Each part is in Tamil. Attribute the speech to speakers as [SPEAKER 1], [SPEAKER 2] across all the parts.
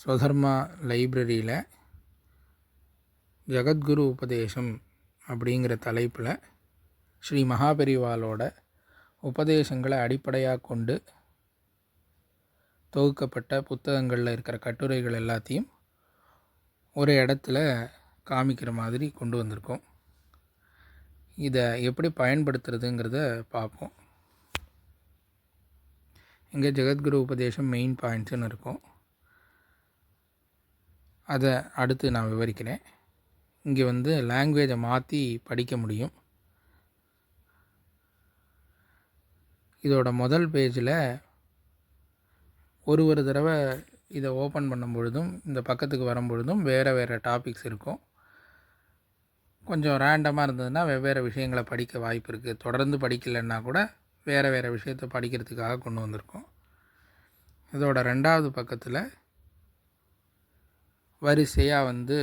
[SPEAKER 1] ஸ்வதர்மா லைப்ரரியில் ஜெகத்குரு உபதேசம் அப்படிங்கிற தலைப்பில் ஸ்ரீ மகாபெரிவாலோட உபதேசங்களை அடிப்படையாக கொண்டு தொகுக்கப்பட்ட புத்தகங்களில் இருக்கிற கட்டுரைகள் எல்லாத்தையும் ஒரு இடத்துல காமிக்கிற மாதிரி கொண்டு வந்திருக்கோம். இதை எப்படி பயன்படுத்துறதுங்கிறத பார்ப்போம் இங்கே ஜெகத்குரு உபதேசம் மெயின் பாயிண்ட்ஸுன்னு இருக்கும். அதை அடுத்து நான் விவரிக்கிறேன். இங்கே வந்து லாங்குவேஜை மாற்றி படிக்க முடியும். இதோட முதல் பேஜில் ஒரு ஒரு தடவை இதை ஓப்பன் பண்ணும் பொழுதும் இந்த பக்கத்துக்கு வரும் பொழுதும் வேறு வேறு டாபிக்ஸ் இருக்கும். கொஞ்சம் ரேண்டமாக இருந்ததுன்னா வெவ்வேறு விஷயங்களை படிக்க வாய்ப்பு இருக்குது தொடர்ந்து படிக்கலைன்னா கூட வேறு வேறு விஷயத்தை படிக்கிறதுக்காக கொண்டு வந்திருக்கோம். இதோட ரெண்டாவது பக்கத்தில் வரிசையாக வந்து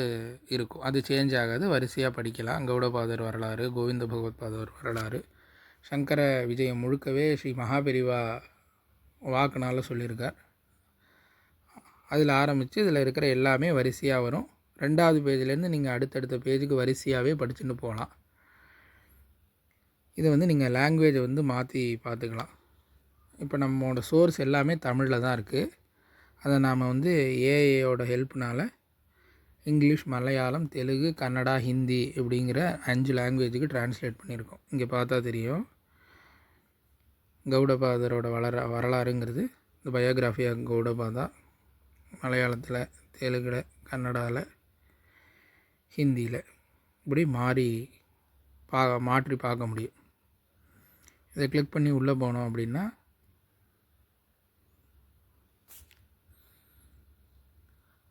[SPEAKER 1] இருக்கும். அது சேஞ்ச் ஆகாது. வரிசையாக படிக்கலாம். கௌடபாதர் வரலாறு கோவிந்த பகவத் பாதர் வரலாறு. சங்கர விஜயம் முழுக்கவே ஸ்ரீ மகாபெரிவா வாக்குனால் சொல்லியிருக்கார். அதில் ஆரம்பித்து இதில் இருக்கிற எல்லாமே வரிசையாக வரும். ரெண்டாவது பேஜ்லேருந்து நீங்கள் அடுத்தடுத்த பேஜுக்கு வரிசையாகவே படிச்சுட்டு போகலாம். இதை வந்து நீங்கள் லாங்குவேஜை வந்து மாற்றி பார்த்துக்கலாம். இப்போ நம்மளோட சோர்ஸ் எல்லாமே தமிழில் தான் இருக்குது அதை நாம் வந்து ஏஐயோட ஹெல்ப்னால் இங்கிலீஷ் மலையாளம் தெலுங்கு கன்னடா ஹிந்தி இப்படிங்கிற அஞ்சு லாங்குவேஜுக்கு டிரான்ஸ்லேட் பண்ணியிருக்கோம். இங்கே பார்த்தா தெரியும். கௌடபாதரோட வளர வரலாறுங்கிறது. இந்த பயோகிராஃபி ஆஃப் கௌடபாதா மலையாளத்தில் தெலுங்கில் கன்னடாவில் ஹிந்தியில் இப்படி மாறி பா மாற்றி பார்க்க முடியும். இதை கிளிக் பண்ணி உள்ளே போனோம் அப்படின்னா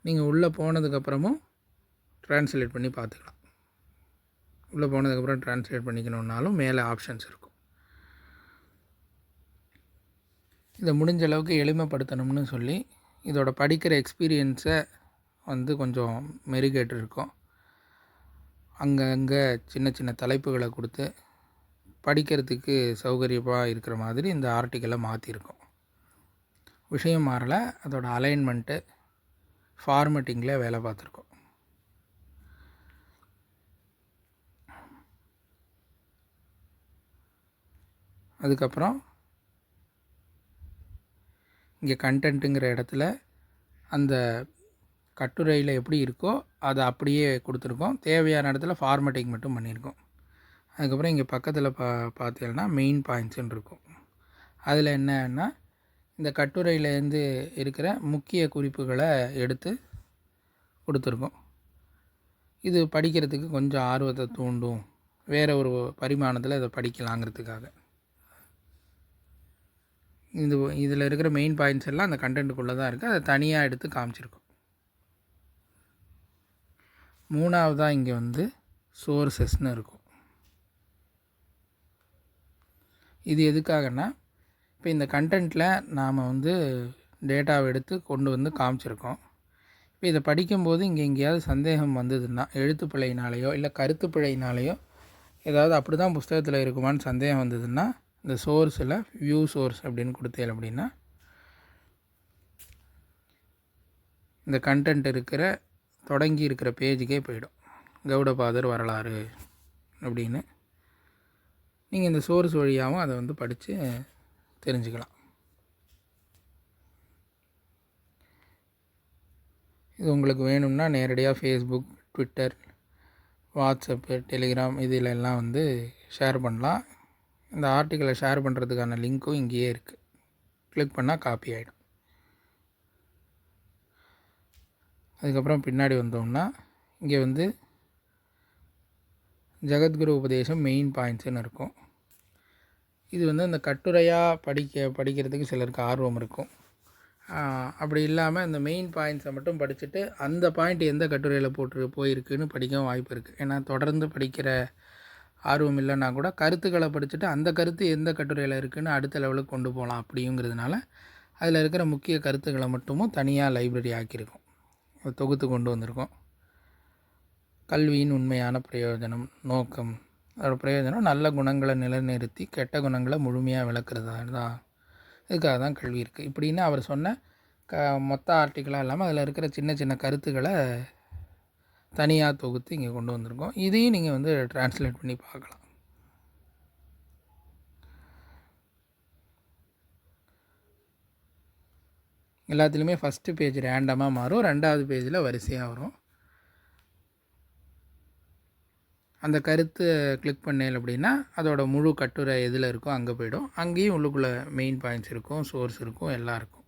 [SPEAKER 1] நீங்கள் உள்ளே போனதுக்கப்புறமும் ட்ரான்ஸ்லேட் பண்ணி பார்த்துக்கலாம். உள்ளே போனதுக்கப்புறம் ட்ரான்ஸ்லேட் பண்ணிக்கணுன்னாலும் மேலே ஆப்ஷன்ஸ் இருக்கும். இதை முடிஞ்ச அளவுக்கு எளிமைப்படுத்தணும்னு சொல்லி இதோட படிக்கிற எக்ஸ்பீரியன்ஸை வந்து கொஞ்சம் மெருகேட்டு இருக்கும் அங்கங்கே சின்ன சின்ன தலைப்புகளை கொடுத்து படிக்கிறதுக்கு சௌகரியமாக இருக்கிற மாதிரி இந்த ஆர்டிக்கலை மாற்றிருக்கோம் விஷயம் மாறலை அதோட அலைன்மெண்ட்டு ஃபார்மேட்டிங்கில் வேலை பார்த்துருக்கோம். அதுக்கப்புறம் இங்கே கண்டென்ட்டுங்கிற இடத்துல அந்த கட்டுரையில் எப்படி இருக்கோ அதை அப்படியே கொடுத்துருக்கோம். தேவையான இடத்துல ஃபார்மேட்டிங் மட்டும் பண்ணியிருக்கோம் அதுக்கப்புறம் இங்கே பக்கத்தில் பா பார்த்தீங்கன்னா மெயின் பாயிண்ட்ஸுன்னு இருக்கும். அதில் என்னன்னா இந்த கட்டுரையிலேருந்து இருக்கிற முக்கிய குறிப்புகளை எடுத்து கொடுத்துருக்கோம். இது படிக்கிறதுக்கு கொஞ்சம் ஆர்வத்தை தூண்டும். வேறு ஒரு பரிமாணத்தில் இதை படிக்கலாங்கிறதுக்காக. இது இதில் இருக்கிற மெயின் பாயிண்ட்ஸ் எல்லாம் அந்த கண்டென்ட்டுக்குள்ளே தான் இருக்குது அதை தனியாக எடுத்து காமிச்சிருக்கோம். மூணாவதாக இங்கே வந்து சோர்சஸ்னு இருக்கும். இது எதுக்காகன்னா இப்போ இந்த கண்டென்ட்டில் நாம் வந்து டேட்டாவை எடுத்து கொண்டு வந்து காமிச்சிருக்கோம். இப்போ இதை படிக்கும்போது இங்கே எங்கேயாவது சந்தேகம் வந்ததுன்னா எழுத்துப்பிழையினாலேயோ இல்லை கருத்து பிழையினாலேயோ ஏதாவது அப்படி தான் புஸ்தகத்தில் இருக்குமான்னு சந்தேகம் வந்ததுன்னா இந்த சோர்ஸில் வியூ சோர்ஸ் அப்படின்னு கொடுத்தேன் அப்படின்னா இந்த கண்டென்ட் இருக்கிற தொடங்கி இருக்கிற பேஜுக்கே போயிடும். கௌடபாதர் வரலாறு அப்படின்னு. நீங்கள் இந்த சோர்ஸ் வழியாகவும் அதை வந்து படித்து தெரிஞ்சுக்கலாம். இது உங்களுக்கு வேணும்னா நேரடியாக ஃபேஸ்புக் ட்விட்டர் வாட்ஸ்அப்பு டெலிகிராம் இதில் எல்லாம் வந்து ஷேர் பண்ணலாம். இந்த ஆர்டிக்கலை ஷேர் பண்ணுறதுக்கான லிங்க்கும் இங்கேயே இருக்குது கிளிக் பண்ணால் காப்பி ஆகிடும் அதுக்கப்புறம் பின்னாடி வந்தோம்னா இங்கே வந்து ஜெகத்குரு உபதேசம் மெயின் பாயிண்ட்ஸுன்னு இருக்கும். இது வந்து இந்த கட்டுரையாக படிக்க படிக்கிறதுக்கு சிலருக்கு ஆர்வம் இருக்கும். அப்படி இல்லாமல் இந்த மெயின் பாயிண்ட்ஸை மட்டும் படிச்சுட்டு அந்த பாயிண்ட் எந்த கட்டுரையில் போட்டு போயிருக்குன்னு படிக்கவும் வாய்ப்பு இருக்குது ஏன்னா தொடர்ந்து படிக்கிற ஆர்வம் இல்லைன்னா கூட கருத்துக்களை படிச்சுட்டு அந்த கருத்து எந்த கட்டுரையில் இருக்குதுன்னு அடுத்த லெவலுக்கு கொண்டு போகலாம் அப்படிங்கிறதுனால அதில் இருக்கிற முக்கிய கருத்துக்களை மட்டுமும் தனியாக லைப்ரரி ஆக்கியிருக்கோம். தொகுத்து கொண்டு வந்திருக்கோம். கல்வியின் உண்மையான பிரயோஜனம் நோக்கம் அதோட பிரயோஜனம் நல்ல குணங்களை நிலைநிறுத்தி கெட்ட குணங்களை முழுமையாக விளக்குறதா தான் இதுக்காக தான் கல்வி இருக்குது இப்படின்னு அவர் சொன்ன க மொத்த ஆர்டிக்கலாக இல்லாமல் அதில் இருக்கிற சின்ன சின்ன கருத்துக்களை தனியாக தொகுத்து இங்கே கொண்டு வந்திருக்கோம். இதையும் நீங்கள் வந்து ட்ரான்ஸ்லேட் பண்ணி பார்க்கலாம். எல்லாத்துலேயுமே ஃபஸ்ட்டு பேஜ் ரேண்டமாக மாறும். ரெண்டாவது பேஜில் வரிசையாக வரும். அந்த கருத்து கிளிக் பண்ணேன் அப்படின்னா அதோட முழு கட்டுரை எதில் இருக்கோ அங்கே போய்டும். அங்கேயும் உள்ளுக்குள்ளே மெயின் பாயிண்ட்ஸ் இருக்கும் சோர்ஸ் இருக்கும் எல்லாம் இருக்கும்.